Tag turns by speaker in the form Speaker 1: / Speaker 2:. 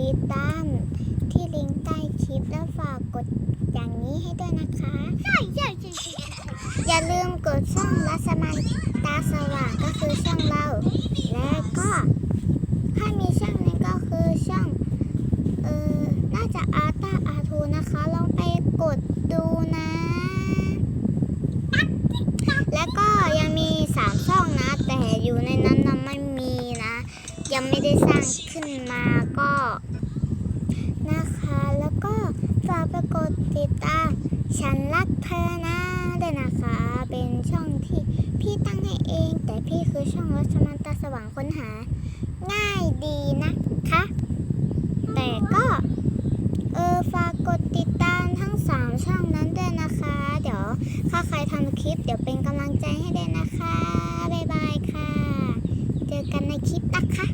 Speaker 1: ติดตามที่ลิงก์ใต้คลิปแล้วฝากกดอย่างนี้ให้ด้วยนะคะ
Speaker 2: ใช่ใช่ใช่
Speaker 1: อย่าลืมกดช่องรัสมันตาสว่างก็คือช่องเรา และก็ถ้ามีช่องนึงก็คือช่องเออน่าจะอาตาอาทูนะคะ ลองไปกดดูนะ แล้วก็ยังมีสามช่องนะ แต่อยู่ใน ยังไม่ได้สร้างขึ้นมาก็นะคะ แล้วก็ฝากไปกดติดตามฉันรักเธอนะด้วยนะคะ เป็นช่องที่พี่ตั้งให้เอง แต่พี่คือช่องรัชมันตาสว่างค้นหา ง่ายดีนะคะ แต่ก็เออฝากกดติดตามทั้ง 3 ช่องนั้นด้วยนะคะ เดี๋ยวถ้าใครทำคลิปเดี๋ยวเป็นกำลังใจให้ด้วยนะคะ ในคลิปนะคะ